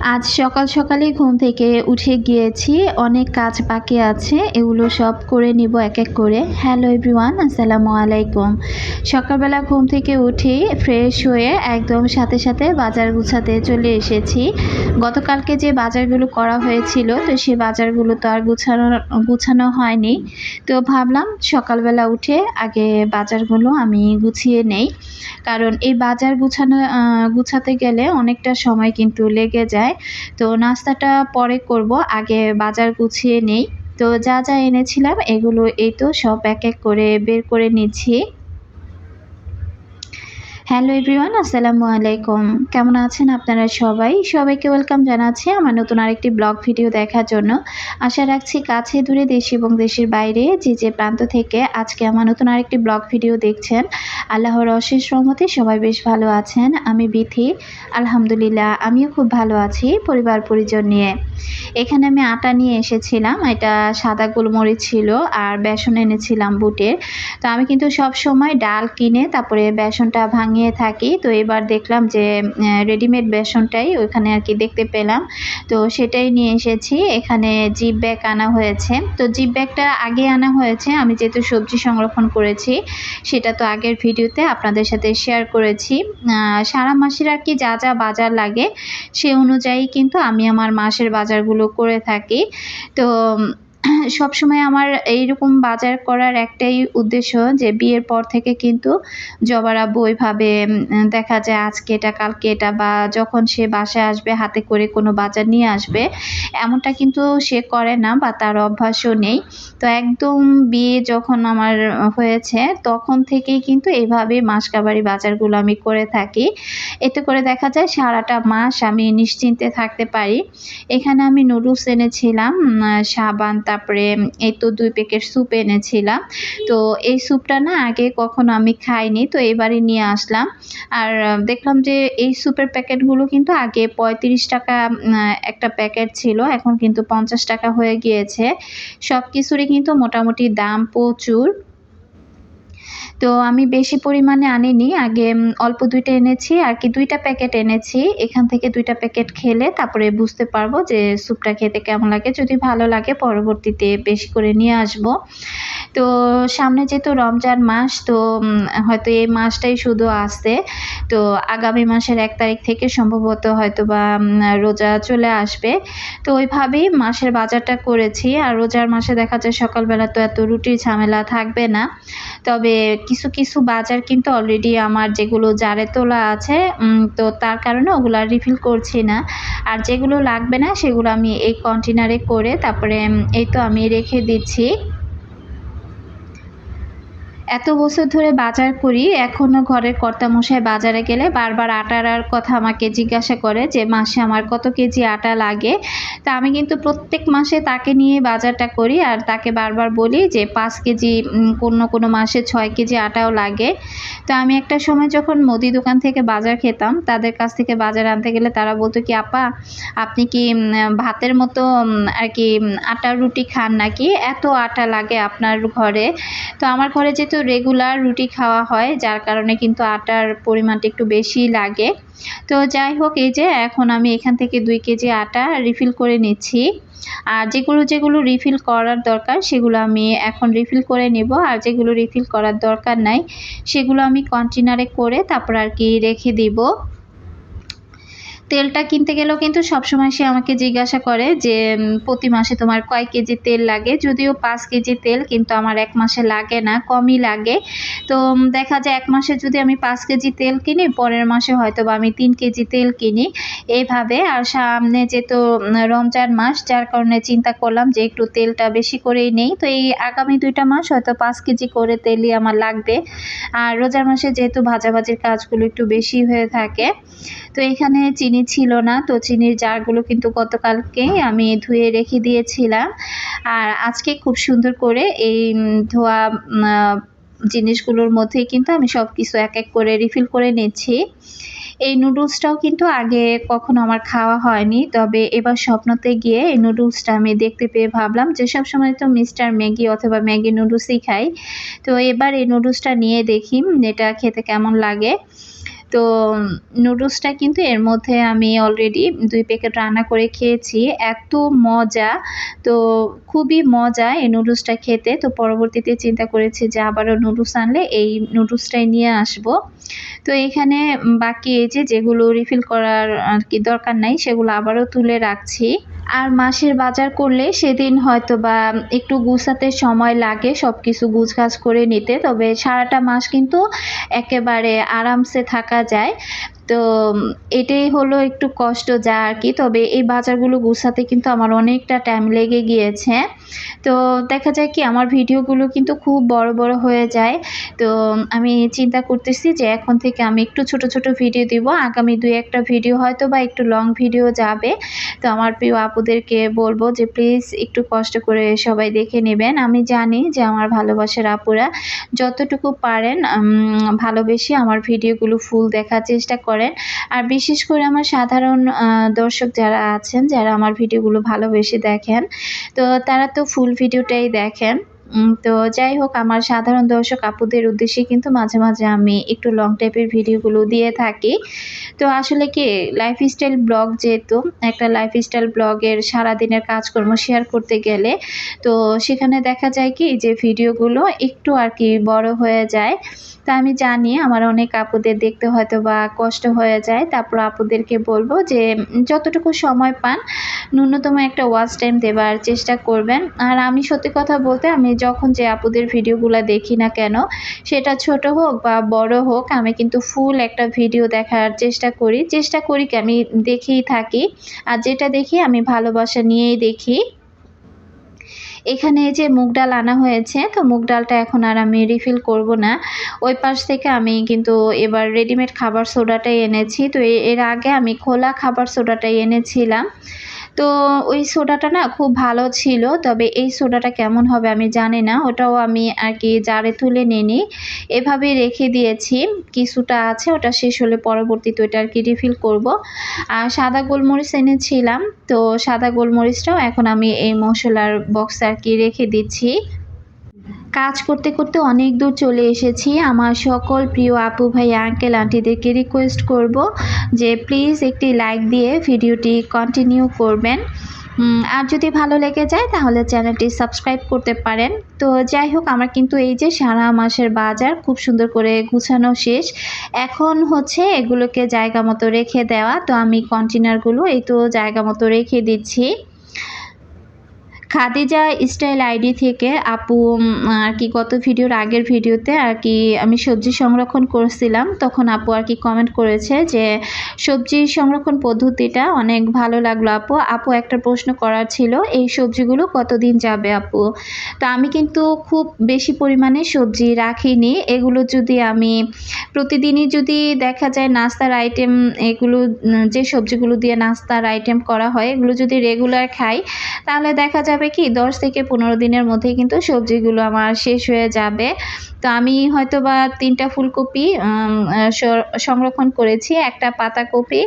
আজ সকাল সকালেই ঘুম থেকে উঠে গিয়েছি, অনেক কাজ বাকি আছে, এগুলো সব করে নিব এক এক করে। হ্যালো এভরিওয়ান, আসসালামু আলাইকুম। সকালবেলা ঘুম থেকে উঠে ফ্রেশ হয়ে একদম সাথে সাথে বাজার গুছাতে চলে এসেছি। গতকালকে যে বাজারগুলো করা হয়েছিল, তো সেই বাজারগুলো তো আর গুছানো গুছানো হয়নি। তো ভাবলাম সকালবেলা উঠে আগে বাজারগুলো আমি গুছিয়ে নেই। কারণ এই বাজার গুছানো গুছাতে গেলে অনেকটা সময় কিন্তু লেগে যায়। তো নাস্তাটা পরে করব, আগে বাজার গুছিয়ে নেই। তো যা যা এনেছিলাম, এগুলো এই তো সব এক এক করে বের করে নিচ্ছি। হ্যালো এভরিওয়ান আসসালামু আলাইকুম কেমন আছেন আপনারা সবাই? সবাইকে ওয়েলকাম জানাচ্ছি আমার নতুন আরেকটি ব্লগ ভিডিও দেখার জন্য। আশা রাখছি কাছে দূরে দেশ এবং দেশের বাইরে যে যে প্রান্ত থেকে আজকে আমার নতুন আরেকটি ব্লগ ভিডিও দেখছেন, আল্লাহর অশেষ রহমতে সবাই বেশ ভালো আছেন। আমি বিথি, আলহামদুলিল্লাহ, আমিও খুব ভালো আছি পরিবার পরিজন নিয়ে। এখানে আমি আটা নিয়ে এসেছিলাম, এটা সাদা গোলমরিচ ছিল আর বেসন এনেছিলাম বুটের। তো আমি কিন্তু সব সময় ডাল কিনে তারপরে বেসনটা ভাঙিয়ে থাকি। তো এবার দেখলাম যে রেডিমেড বেসনটাই ওইখানে আর কি দেখতে পেলাম। তো সেটাই নিয়ে এসেছি। এখানে জিপ ব্যাগ আনা হয়েছে। তো জিপ ব্যাগটা আগে আনা হয়েছে। আমি যেহেতু সবজি সংরক্ষণ করেছি, সেটা তো আগের ভিডিওতে আপনাদের সাথে শেয়ার করেছি। সারা মাসের আর কি যা যা বাজার লাগে, সে অনুযায়ী কিন্তু আমি আমার মাসের বাজারগুলো করে থাকি। তো সবসময় আমার এইরকম বাজার করার একটাই উদ্দেশ্য যে বিয়ের পর থেকে কিন্তু জবার আব্বু ওইভাবে দেখা যায় আজকে এটা, কালকে এটা বা যখন সে বাসায় আসবে হাতে করে কোনো বাজার নিয়ে আসবে, এমনটা কিন্তু সে করে না বা তার অভ্যাসও নেই। তো একদম বিয়ে যখন আমার হয়েছে তখন থেকেই কিন্তু এইভাবে মাসকাবারি বাজারগুলো আমি করে থাকি। এতে করে দেখা যায় সারাটা মাস আমি নিশ্চিন্তে থাকতে পারি। এখানে আমি নুডলস এনেছিলাম সাবান তারপরে এই তো দুই প্যাকেট স্যুপ এনেছিলাম। তো এই স্যুপটা না আগে কখনো আমি খাইনি, তো এবারে নিয়ে আসলাম। আর দেখলাম যে এই স্যুপের প্যাকেটগুলো কিন্তু আগে পঁয়ত্রিশ টাকা একটা প্যাকেট ছিল, এখন কিন্তু পঞ্চাশ টাকা হয়ে গিয়েছে। সব কিছুরই কিন্তু মোটামুটি দাম প্রচুর। তো আমি বেশি পরিমাণে আনিনি। আগে অল্প দুইটা এনেছি, আর কি দুইটা প্যাকেট এনেছি। এখান থেকে দুইটা প্যাকেট খেলে তারপরে বুঝতে পারব যে স্যুপটা খেতে কেমন লাগে। যদি ভালো লাগে, পরবর্তীতে বেশি করে নিয়ে আসব। তো সামনে যেহেতু রমজান মাস, তো হয়তো এই মাসটাই শুধু আসছে। তো আগামী মাসের এক তারিখ থেকে সম্ভবত হয়তো বা রোজা চলে আসবে। তো ওইভাবেই মাসের বাজারটা করেছি। আর রোজার মাসে দেখা যায় সকালবেলা তো এত রুটির ঝামেলা থাকবে না। তবে কিছু কিছু বাজার কিন্তু অলরেডি আমার যেগুলো জারে তোলা আছে তো তার কারণে ওগুলো আর রিফিল করছি না। আর যেগুলো লাগবে না, সেগুলো আমি এই কন্টেনারে করে তারপরে এই তো আমি রেখে দিচ্ছি। এত বছর ধরে বাজার করি এখনও ঘরের কর্তামশাই বাজারে গেলে বারবার আটার কথা আমাকে জিজ্ঞাসা করে যে, মাসে আমার কত কেজি আটা লাগে? তা আমি কিন্তু প্রত্যেক মাসে তাকে নিয়ে বাজারটা করি আর তাকে বারবার বলি যে, পাঁচ কেজি কোনো কোনো মাসে ছয় কেজি আটাও লাগে। তো আমি একটা সময় যখন মুদি দোকান থেকে বাজার খেতাম, তাদের কাছ থেকে বাজার আনতে গেলে তারা বলতো কি, আপা, আপনি কি ভাতের মতো আর কি আটার রুটি খান নাকি? এত আটা লাগে আপনার ঘরে। তো আমার ঘরে যেহেতু রেগুলার রুটি খাওয়া হয়, যার কারণে কিন্তু আটার পরিমাণটা একটু বেশি লাগে। তো যাই হোক, এই যে এখন আমি এখান থেকে দুই কেজি আটা রিফিল করে নিচ্ছি। আর যেগুলো যেগুলো রিফিল করার দরকার, সেগুলো আমি এখন রিফিল করে নেব। আর যেগুলো রিফিল করার দরকার নাই, সেগুলো আমি কন্টেনারে করে তারপর আর কি রেখে দিব। তেলটা কিনতে গেলেও কিন্তু সবসময় সে আমাকে জিজ্ঞাসা করে যে প্রতি মাসে তোমার কয় কেজি তেল লাগে? যদিও পাঁচ কেজি তেল, কিন্তু আমার এক মাসে লাগে না, কমই লাগে। তো দেখা যায় এক মাসে যদি আমি পাঁচ কেজি তেল কিনি, পরের মাসে হয়তো বা আমি তিন কেজি তেল কিনি। এইভাবে, আর সামনে যেহেতু রমজান মাস, যার কারণে চিন্তা করলাম যে, একটু তেলটা বেশি করেই নেই। তো এই আগামী দুইটা মাস হয়তো পাঁচ কেজি করে তেলই আমার লাগবে। আর রোজার মাসে যেহেতু ভাজাভাজির কাজগুলো একটু বেশি হয়ে থাকে, তো এখানে চিনি ছিল না, তো চিনির জারগুলো কিন্তু গতকালকেই আমি ধুয়ে রেখে দিয়েছিলাম। আর আজকে খুব সুন্দর করে এই ধোয়া জিনিসগুলোর মধ্যেই কিন্তু আমি সব কিছু এক এক করে রিফিল করে নিচ্ছি। এই নুডলসটাও কিন্তু আগে কখনো আমার খাওয়া হয়নি, তবে এবার স্বপ্নতে গিয়ে এই নুডলসটা আমি দেখতে পেয়ে ভাবলাম যে সব সময় তো মিস্টার ম্যাগি অথবা ম্যাগি নুডলসই খাই। তো এবার এই নুডলসটা নিয়ে দেখি এটা খেতে কেমন লাগে। তো নুডলসটা কিন্তু এর মধ্যে আমি অলরেডি দুই প্যাকেট রান্না করে খেয়েছি, এত মজা। তো খুবই মজা এই নুডলসটা খেতে। তো পরবর্তীতে চিন্তা করেছি যে আবারও নুডলস আনলে এই নুডলসটাই নিয়ে আসব। তো এখানে বাকি এই যে যেগুলো রিফিল করার আর কি দরকার নাই, সেগুলো আবারও তুলে রাখছি। আর মাসের বাজার করলে সেদিন হয়তো বা একটু গুছাতে সময় লাগে সব কিছু গুছগাছ করে নিতে। তবে সারাটা মাস কিন্তু একেবারে আরামসে থাকা যায়। তো এটাই হলো একটু কষ্ট যা আর কি। তবে এই বাজারগুলো গুছাতে কিন্তু আমার অনেকটা টাইম লেগে গিয়েছে। তো, দেখা যায় কি, আমার ভিডিওগুলো কিন্তু খুব বড় বড় হয়ে যায়। তো আমি চিন্তা করতেছি যে এখন থেকে আমি একটু ছোট ছোট ভিডিও দিব। আগামী দুই একটা ভিডিও হয়তো বা একটু লং ভিডিও যাবে। তো আমার প্রিয় আপুদেরকে বলব যে প্লিজ একটু কষ্ট করে সবাই দেখে নেবেন। আমি জানি যে আমার ভালোবাসার আপুরা যতটুকু পারেন ভালোবেসে আমার ভিডিওগুলো ফুল দেখার চেষ্টা করেন। আর বিশেষ করে আমার সাধারণ দর্শক যারা আছেন, যারা আমার ভিডিওগুলো ভালোবেসে দেখেন, তো তারা তো ফুল ভিডিওটাই দেখেন। তো যাই হোক, আমার সাধারণ দর্শক আপুদের উদ্দেশ্যে কিন্তু মাঝে মাঝে আমি একটু লং টাইপের ভিডিওগুলো দিয়ে থাকি। তো আসলে কি লাইফস্টাইল ব্লগ যেহেতু, একটা লাইফস্টাইল ব্লগের সারাদিনের কাজকর্ম শেয়ার করতে গেলে, তো সেখানে দেখা যায় কি, যে ভিডিওগুলো একটু আর কি বড় হয়ে যায়। তা আমি জানি আমার অনেক আপুদের দেখতে হয়তো বা কষ্ট হয়ে যায়, তারপর আপুদেরকে বলব যে, যতটুকু সময় পান, ন্যূনতম একটা ওয়াচ টাইম দেবার চেষ্টা করবেন। আর আমি সত্যি কথা বলতে আমি যখন যে আপুদের ভিডিওগুলো দেখি না কেন, সেটা ছোট হোক বা বড় হোক, আমি কিন্তু ফুল একটা ভিডিও দেখার চেষ্টা করি। চেষ্টা করি কি আমি দেখেই থাকি। আর যেটা দেখি আমি ভালোবাসা নিয়েই দেখি। এখানে যে মুগ ডাল আনা হয়েছে, তো মুগ ডালটা এখন আর আমি রিফিল করব না। ওই পাশ থেকে আমি কিন্তু এবার রেডিমেড খাবার সোডাটাই এনেছি। তো এর আগে আমি খোলা খাবার সোডাটাই এনেছিলাম। তো ওই সোডাটা না খুব ভালো ছিল, তবে এই সোডাটা কেমন হবে আমি জানি না, ওটাও আমি আর কি জারে তুলে নিই এভাবে রেখে দিয়েছি, কিছুটা আছে, ওটা শেষ হলে পরবর্তীতে ওটা আর কি রিফিল করব। আর সাদা গোলমরিচ এনেছিলাম, তো সাদা গোলমরিচটাও এখন আমি এই মশলার বক্সে আর কি রেখে দিচ্ছি। কাজ করতে করতে অনেক দূর চলে এসেছি। আমার সকল প্রিয় আপু ভাই আঙ্কেল আন্টিদেরকে রিকোয়েস্ট করব যে প্লিজ একটি লাইক দিয়ে ভিডিওটি কন্টিনিউ করবেন। আর যদি ভালো লেগে যায় তাহলে চ্যানেলটি সাবস্ক্রাইব করতে পারেন। তো যাই হোক, আমার কিন্তু এই যে সারা মাসের বাজার খুব সুন্দর করে গুছানো শেষ। এখন হচ্ছে এগুলোকে জায়গা মতো রেখে দেওয়া। তো আমি কন্টেনারগুলো এই তো জায়গা মতো রেখে দিচ্ছি। খাদিজা স্টাইল আইডি থেকে আপু আর কি গত ভিডিওর আগের ভিডিওতে আর কি আমি সবজি সংরক্ষণ করছিলাম, তখন আপু আর কি কমেন্ট করেছে যে সবজি সংরক্ষণ পদ্ধতিটা অনেক ভালো লাগল আপু। আপু, একটা প্রশ্ন করার ছিল, এই সবজিগুলো কতদিন যাবে আপু? তো আমি কিন্তু খুব বেশি পরিমাণে সবজি রাখিনি, এগুলো যদি আমি প্রতিদিনই যদি দেখা যায় নাস্তার আইটেম এগুলো যে সবজিগুলো দিয়ে নাস্তার আইটেম করা হয়, এগুলো যদি রেগুলার খাই, তাহলে দেখা যাবে কি, দশ থেকে পনেরো দিনের মধ্যেই কিন্তু সবজিগুলো আমার শেষ হয়ে যাবে। তো আমি হয়তো বা তিনটা ফুলকপি সংরক্ষণ করেছি, একটা পাতাকপি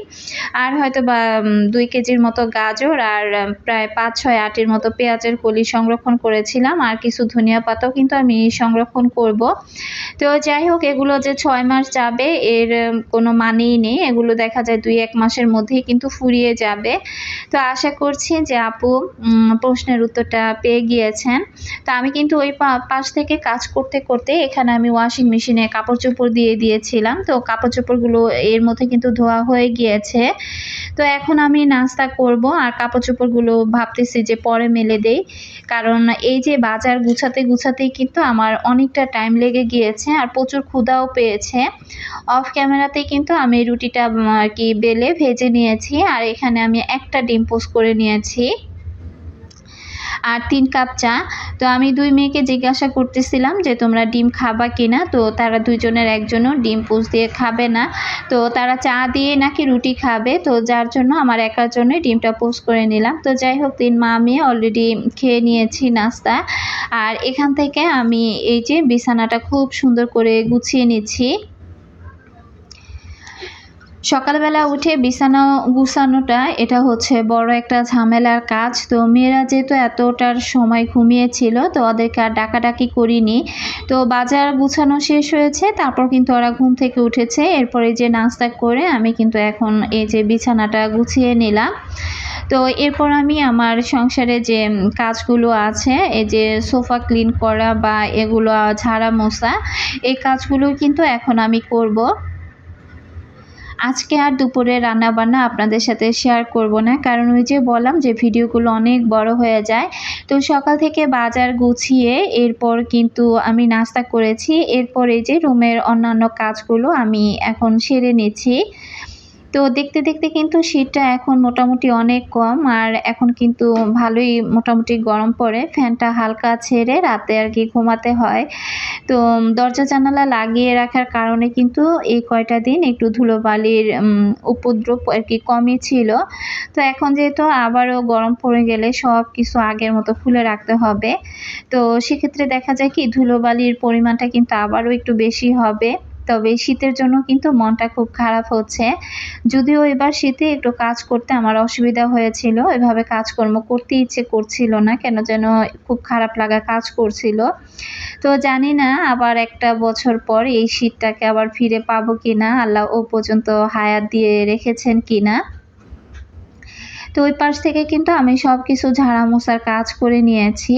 আর হয়তো বা দুই কেজির মতো গাজর আর প্রায় পাঁচ ছয় আটের মতো পেঁয়াজের কলি সংরক্ষণ করেছিলাম। আর কিছু ধনিয়া পাতাও কিন্তু আমি সংরক্ষণ করব। তো যাই হোক, এগুলো যে ছয় মাস যাবে, এর কোনো মানেই নেই। এগুলো দেখা যায় দুই এক মাসের মধ্যেই কিন্তু ফুরিয়ে যাবে। তো আশা করছি যে আপু প্রশ্নের উত্তরটা পেয়ে গিয়েছেন। তো আমি কিন্তু ওই পাশ থেকে কাজ করতে করতে এখানে আমি ওয়াশিং মেশিনে কাপড় চোপড় দিয়ে দিয়েছিলাম। তো কাপড় চোপড়গুলো এর মধ্যে কিন্তু ধোয়া হয়ে গিয়েছে। তো এখন আমি নাস্তা করব আর কাপড় চোপড়গুলো ভাবতেছি যে পরে মেলে দেই। কারণ এই যে বাজার গুছাতে গুছাতেই কিন্তু আমার অনেকটা টাইম লেগে গিয়েছে আর প্রচুর ক্ষুদাও পেয়েছে। অফ ক্যামেরাতে কিন্তু আমি রুটিটা আর কি বেলে ভেজে নিয়েছি। আর এখানে আমি একটা ডিম পোস্ট করে নিয়েছি। আর তিন কাপ চা। তো আমি দুই মেয়েকে জিজ্ঞাসা করতেছিলাম যে, তোমরা ডিম খাবা কি না তো তারা দুইজনের একজনও ডিম পোস দিয়ে খাবে না। তো তারা চা দিয়ে নাকি রুটি খাবে। তো যার জন্য আমার একার জন্যই ডিমটা পোস্ট করে নিলাম। তো যাই হোক, তিন মা আমি অলরেডি খেয়ে নিয়েছি নাস্তা। আর এখান থেকে আমি এই যে বিছানাটা খুব সুন্দর করে গুছিয়ে নিচ্ছি। সকালবেলা উঠে বিছানা, গুছানোটা, এটা হচ্ছে বড় একটা ঝামেলার কাজ। তো মেয়েরা যেহেতু এতটার সময় ঘুমিয়েছিল, তো ওদেরকে আর ডাকাডাকি করিনি। তো বাজার গুছানো শেষ হয়েছে, তারপর কিন্তু ওরা ঘুম থেকে উঠেছে। এরপরে যে নাস্তা করে আমি কিন্তু এখন এই যে বিছানাটা গুছিয়ে নিলাম। তো এরপর আমি আমার সংসারে যে কাজগুলো আছে, এই যে সোফা ক্লিন করা বা এগুলো ঝাড়া মোছা এই কাজগুলো কিন্তু এখন আমি করব। আজকে আর দুপুরে রান্না বান্না আপনাদের সাথে শেয়ার করব না। কারণ ওই যে বললাম যে ভিডিওগুলো অনেক বড় হয়ে যায়। তো সকাল থেকে বাজার গুছিয়ে এরপর কিন্তু আমি নাস্তা করেছি। এরপর এই যে রুমের অন্যান্য কাজগুলো আমি এখন সেরে নিচ্ছি। তো দেখতে দেখতে কিন্তু শীতটা এখন মোটামুটি অনেক কম, আর এখন কিন্তু ভালোই মোটামুটি গরম পড়ে। ফ্যানটা হালকা ছেড়ে রাতে আর কি ঘুমাতে হয়। তো দরজা জানালা লাগিয়ে রাখার কারণে কিন্তু এই কয়টা দিন একটু ধুলোবালির উপদ্রব আর কি কমই ছিল। তো এখন যেহেতু আবারও গরম পড়ে গেলে সব কিছু আগের মতো খুলে রাখতে হবে। তো সেক্ষেত্রে দেখা যায় কি ধুলোবালির পরিমাণটা কিন্তু আবারও একটু বেশি হবে। তবে শীতের জন্য কিন্তু মনটা খুব খারাপ হচ্ছে। যদিও এবার শীতে একটু কাজ করতে আমার অসুবিধা হয়েছিল, এভাবে কাজকর্ম করতে ইচ্ছে করছিল না, কেন যেন খুব খারাপ লাগা কাজ করছিল। তো জানি না আবার একটা বছর পর এই শীতটাকে আবার ফিরে পাবো কিনা, আল্লাহ ও পর্যন্ত হায়াত দিয়ে রেখেছেন কিনা। তো ওই পাশ থেকে কিন্তু আমি সব কিছু ঝাড়া মোছার কাজ করে নিয়েছি।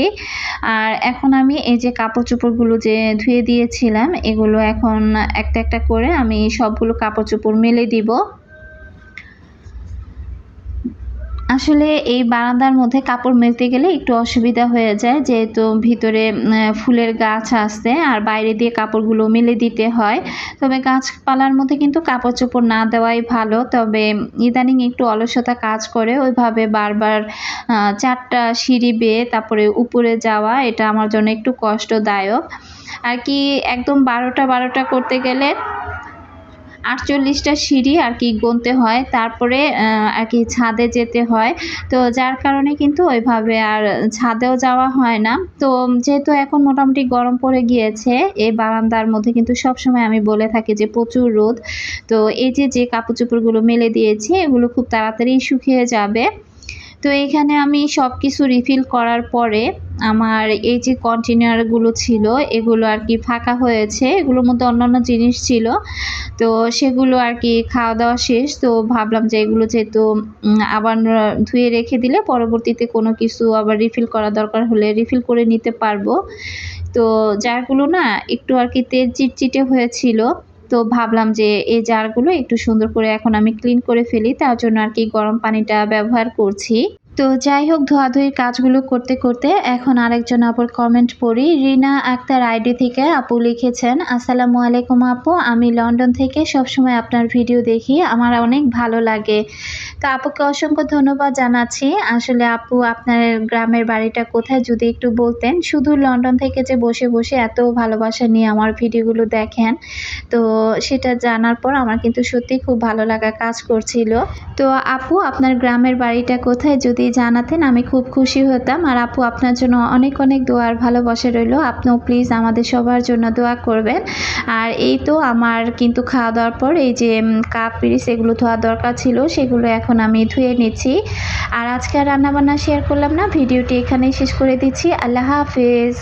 আর এখন আমি এই যে কাপড় চোপড়গুলো যে ধুয়ে দিয়েছিলাম, এগুলো এখন একটা একটা করে আমি সবগুলো কাপড় চোপড় মেলে দিব। আসলে এই বারান্দার মধ্যে কাপড় মেলতে গেলে একটু অসুবিধা হয়ে যায়, যেহেতু ভিতরে ফুলের গাছ আসতে আর বাইরে দিয়ে কাপড়গুলো মেলে দিতে হয়। তবে গাছপালার মধ্যে কিন্তু কাপড় চোপড় না দেওয়াই ভালো। তবে ইদানিং একটু অলসতা কাজ করে, ওইভাবে বারবার চারটা সিঁড়ি বেয়ে তারপরে উপরে যাওয়া, এটা আমার জন্য একটু কষ্টদায়ক। আর কি একদম বারোটা বারোটা করতে গেলে আটচল্লিশটা সিঁড়ি আর কি গুনতে হয়। তারপরে আর কি ছাদে যেতে হয়। তো যার কারণে কিন্তু ওইভাবে আর ছাদেও যাওয়া হয় না। তো যেহেতু এখন মোটামুটি গরম পড়ে গিয়েছে, এই বারান্দার মধ্যে কিন্তু সবসময় আমি বলে থাকি যে প্রচুর রোদ। তো এই যে যে কাপড় চোপড়গুলো মেলে দিয়েছি, এগুলো খুব তাড়াতাড়ি শুকিয়ে যাবে। তো এখানে আমি সব কিছু রিফিল করার পরে আমার এই যে কন্টেনারগুলো ছিল, এগুলো আর কি ফাঁকা হয়েছে। এগুলোর মধ্যে অন্যান্য জিনিস ছিল। তো সেগুলো আর কি খাওয়া দাওয়া শেষ। তো ভাবলাম যে এগুলো যেহেতু আবার ধুয়ে রেখে দিলে পরবর্তীতে কোনো কিছু আবার রিফিল করা দরকার হলে রিফিল করে নিতে পারব। তো যারগুলো না একটু আর কি তেল চিটচিটে হয়েছিল তো ভাবলাম যে এই জারগুলো একটু সুন্দর করে এখন আমি ক্লিন করে ফেলি, তার জন্য আর কি গরম পানিটা ব্যবহার করছি। তো যাই হোক, ধোয়াধুয়ির কাজগুলো করতে করতে এখন আরেকজন আপুর কমেন্ট পড়ি। রিনা আক্তার আইডি থেকে আপু লিখেছেন, আসসালামু আলাইকুম আপু, আমি লন্ডন থেকে সবসময় আপনার ভিডিও দেখি, আমার অনেক ভালো লাগে। তো আপুকে অসংখ্য ধন্যবাদ জানাচ্ছি। আসলে আপু আপনার গ্রামের বাড়িটা কোথায় যদি একটু বলতেন। শুধু লন্ডন থেকে যে বসে বসে এত ভালোবাসা নিয়ে আমার ভিডিওগুলো দেখেন, তো সেটা জানার পর আমার কিন্তু সত্যি খুব ভালো লাগা কাজ করছিল। তো আপু, আপনার গ্রামের বাড়িটা কোথায় যদি জানাতেন, আমি খুব খুশি হতাম। আর আপু, আপনার জন্য অনেক অনেক দোয়ার ভালোবাসা রইল। আপনিও প্লিজ আমাদের সবার জন্য দোয়া করবেন। আর এই তো আমার কিন্তু খাওয়া দাওয়ার পর এই যে কাপ পিরিস এগুলো ধোয়া দরকার ছিল, সেগুলো এখন আমি ধুয়ে নিচ্ছি। আর আজকে আর রান্নাবান্না শেয়ার করলাম না, ভিডিওটি এখানেই শেষ করে দিচ্ছি। আল্লাহ হাফেজ।